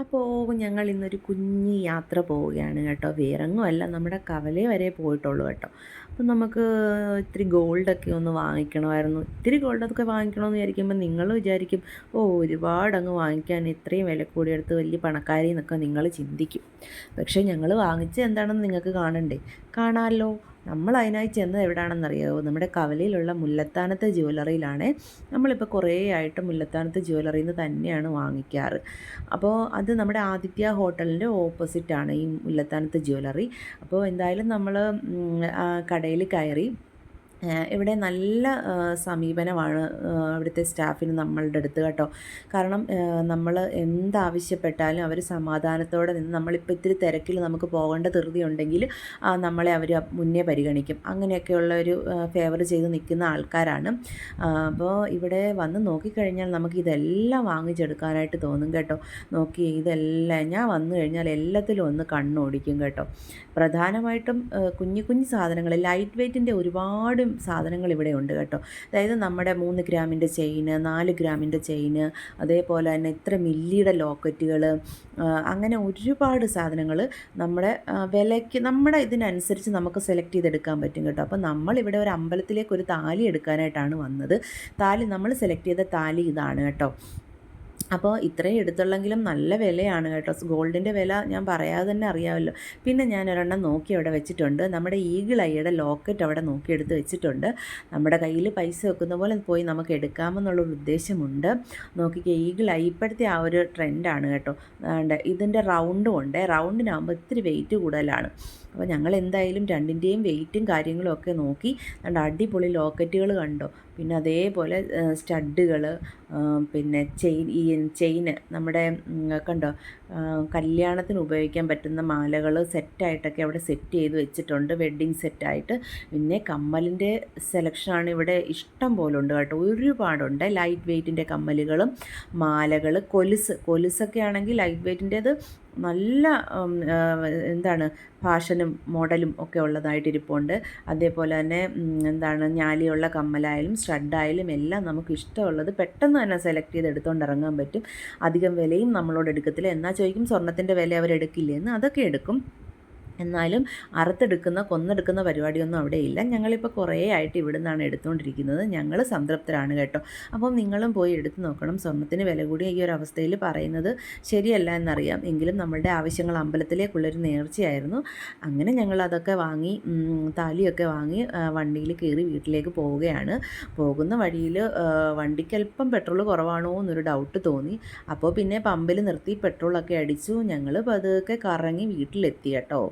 അപ്പോൾ ഞങ്ങൾ ഇന്നൊരു കുഞ്ഞ് യാത്ര പോവുകയാണ് കേട്ടോ. വേറെങ്ങുമല്ല നമ്മുടെ കവലേ വരെ പോയിട്ടുള്ളൂ കേട്ടോ. അപ്പം നമുക്ക് ഇത്തിരി ഗോൾഡൊക്കെ ഒന്ന് വാങ്ങിക്കണമായിരുന്നു. ഇത്തിരി ഗോൾഡൊക്കെ വാങ്ങിക്കണമെന്ന് വിചാരിക്കുമ്പോൾ നിങ്ങൾ വിചാരിക്കും ഓ ഒരുപാട് അങ്ങ് വാങ്ങിക്കാൻ ഇത്രയും വില കൂടിയെടുത്ത് വലിയ പണക്കാരി എന്നൊക്കെ നിങ്ങൾ ചിന്തിക്കും. പക്ഷേ ഞങ്ങൾ വാങ്ങിച്ചത് എന്താണെന്ന് നിങ്ങൾക്ക് കാണണ്ടേ? കാണാമല്ലോ നമ്മൾ അതിനായി ചെന്നത് എവിടെയാണെന്നറിയാമോ നമ്മുടെ കവലയിലുള്ള മുല്ലത്താനത്തെ ജ്വല്ലറിയിലാണ്. നമ്മളിപ്പോൾ കുറേ ആയിട്ട് മുല്ലത്താനത്തെ ജ്വല്ലറിയിൽ നിന്ന് തന്നെയാണ് വാങ്ങിക്കാറ്. അപ്പോൾ അത് നമ്മുടെ ആദിത്യ ഹോട്ടലിന്റെ ഓപ്പോസിറ്റാണ് ഈ മുല്ലത്താനത്തെ ജ്വല്ലറി. അപ്പോൾ എന്തായാലും നമ്മൾ കടയിൽ കയറി ഇവിടെ നല്ല സമീപനമാണ് അവിടുത്തെ സ്റ്റാഫിന് നമ്മളുടെ അടുത്ത് കേട്ടോ. കാരണം നമ്മൾ എന്താവശ്യപ്പെട്ടാലും അവർ സമാധാനത്തോടെ നിന്ന് നമ്മളിപ്പോൾ ഇത്തിരി തിരക്കിൽ നമുക്ക് പോകേണ്ട ധൃതി ഉണ്ടെങ്കിൽ നമ്മളെ അവർ മുന്നേ പരിഗണിക്കും. അങ്ങനെയൊക്കെയുള്ള ഒരു ഫേവർ ചെയ്ത് നിൽക്കുന്ന ആൾക്കാരാണ്. അപ്പോൾ ഇവിടെ വന്ന് നോക്കിക്കഴിഞ്ഞാൽ നമുക്ക് ഇതെല്ലാം വാങ്ങിച്ചെടുക്കാനായിട്ട് തോന്നും കേട്ടോ. നോക്കി ഇതെല്ലാം ഞാൻ വന്നു കഴിഞ്ഞാൽ എല്ലാത്തിലും ഒന്ന് കണ്ണോടിക്കും കേട്ടോ. പ്രധാനമായിട്ടും കുഞ്ഞു കുഞ്ഞു സാധനങ്ങൾ ലൈറ്റ് വെയ്റ്റിന്റെ ഒരുപാട് സാധനങ്ങൾ ഇവിടെ ഉണ്ട് കേട്ടോ. അതായത് നമ്മുടെ മൂന്ന് ഗ്രാമിന്റെ ചെയിന് നാല് ഗ്രാമിന്റെ ചെയിന് അതേപോലെ തന്നെ ഇത്ര മില്ലിയുടെ ലോക്കറ്റുകൾ അങ്ങനെ ഒരുപാട് സാധനങ്ങൾ നമ്മുടെ വിലയ്ക്ക് നമ്മുടെ ഇതിനനുസരിച്ച് നമുക്ക് സെലക്ട് ചെയ്തെടുക്കാൻ പറ്റും കേട്ടോ. അപ്പോൾ നമ്മൾ ഇവിടെ ഒരു അമ്പലത്തിലേക്ക് ഒരു താലി എടുക്കാനായിട്ടാണ് വന്നത്. താലി നമ്മൾ സെലക്ട് ചെയ്ത താലി ഇതാണ് കേട്ടോ. അപ്പോൾ ഇത്രയും എടുത്തുള്ളെങ്കിലും നല്ല വിലയാണ് കേട്ടോ. ഗോൾഡിന്റെ വില ഞാൻ പറയാതെ തന്നെ അറിയാമല്ലോ. പിന്നെ ഞാൻ ഒരെണ്ണം നോക്കി അവിടെ വെച്ചിട്ടുണ്ട്. നമ്മുടെ ഈഗിൾ ഐയുടെ ലോക്കറ്റ് അവിടെ നോക്കി നോക്കിയെടുത്ത് വെച്ചിട്ടുണ്ട്. നമ്മുടെ കയ്യിൽ പൈസ വെക്കുന്ന പോലെ പോയി നമുക്ക് എടുക്കാമെന്നുള്ളൊരു ഉദ്ദേശമുണ്ട്. നോക്കിക്കേ ഈഗിൾ ഐ ഇപ്പോഴത്തെ ആ ഒരു ട്രെൻഡാണ് കേട്ടോ. ഇതിന്റെ റൗണ്ടും ഉണ്ട്. റൗണ്ടിനാകുമ്പോൾ ഇത്തിരി വെയിറ്റ് കൂടുതലാണ്. അപ്പോൾ ഞങ്ങൾ എന്തായാലും രണ്ടിന്റെയും വെയിറ്റും കാര്യങ്ങളും ഒക്കെ നോക്കി. രണ്ട് അടിപൊളി ലോക്കറ്റുകൾ കണ്ടോ. പിന്നെ അതേപോലെ സ്റ്റഡുകൾ പിന്നെ ചെയിൻ ഈ ചെയിന് നമ്മുടെ കണ്ടോ? കല്യാണത്തിന് ഉപയോഗിക്കാൻ പറ്റുന്ന മാലകൾ സെറ്റായിട്ടൊക്കെ അവിടെ സെറ്റ് ചെയ്ത് വെച്ചിട്ടുണ്ട്. വെഡ്ഡിങ് സെറ്റായിട്ട്. പിന്നെ കമ്മലിന്റെ സെലക്ഷനാണ് ഇവിടെ ഇഷ്ടം പോലെ ഉണ്ട് കേട്ടോ. ഒരുപാടുണ്ട് ലൈറ്റ് വെയ്റ്റിന്റെ കമ്മലുകളും മാലകൾ. കൊലുസ് കൊലുസൊക്കെ ആണെങ്കിൽ ലൈറ്റ് വെയ്റ്റിന്റേത് നല്ല എന്താണ് ഫാഷനും മോഡലും ഒക്കെ ഉള്ളതായിട്ട് ഇരിപ്പുണ്ട് അതേപോലെ തന്നെ എന്താണ് ഞാലിയുള്ള കമ്മലായാലും സ്റ്റഡായാലും എല്ലാം നമുക്ക് ഇഷ്ടമുള്ളത് പെട്ടെന്ന് തന്നെ സെലക്ട് ചെയ്ത് എടുത്തുകൊണ്ട് ഇറങ്ങാൻ പറ്റും. അധികം വിലയും നമ്മളോട് എടുക്കത്തില്ല. എന്നാൽ ചോദിക്കും സ്വർണത്തിന്റെ വില അവരെടുക്കില്ലെന്ന് അതൊക്കെ എടുക്കും. എന്നാലും അറുത്തെടുക്കുന്ന കൊന്നെടുക്കുന്ന പരിപാടിയൊന്നും അവിടെ ഇല്ല. ഞങ്ങളിപ്പോൾ കുറേ ആയിട്ട് ഇവിടെ നിന്നാണ് എടുത്തുകൊണ്ടിരിക്കുന്നത് ഞങ്ങൾ സംതൃപ്തരാണ് കേട്ടോ. അപ്പം നിങ്ങളും പോയി എടുത്തു നോക്കണം. സ്വർണത്തിന് വില കൂടി ഈ ഒരു അവസ്ഥയിൽ പറയുന്നത് ശരിയല്ല എന്നറിയാം. എങ്കിലും നമ്മളുടെ ആവശ്യങ്ങൾ അമ്പലത്തിലേക്കുള്ളൊരു നേർച്ചയായിരുന്നു. അങ്ങനെ ഞങ്ങൾ അതൊക്കെ വാങ്ങി താലിയൊക്കെ വാങ്ങി വണ്ടിയിൽ കയറി വീട്ടിലേക്ക് പോവുകയാണ്. പോകുന്ന വഴിയിൽ വണ്ടിക്ക് അല്പം പെട്രോൾ കുറവാണോ എന്നൊരു ഡൗട്ട് തോന്നി. അപ്പോൾ പിന്നെ പമ്പിൽ നിർത്തി പെട്രോളൊക്കെ അടിച്ചു. ഞങ്ങൾ പതുക്കെ കറങ്ങി വീട്ടിലെത്തി കേട്ടോ.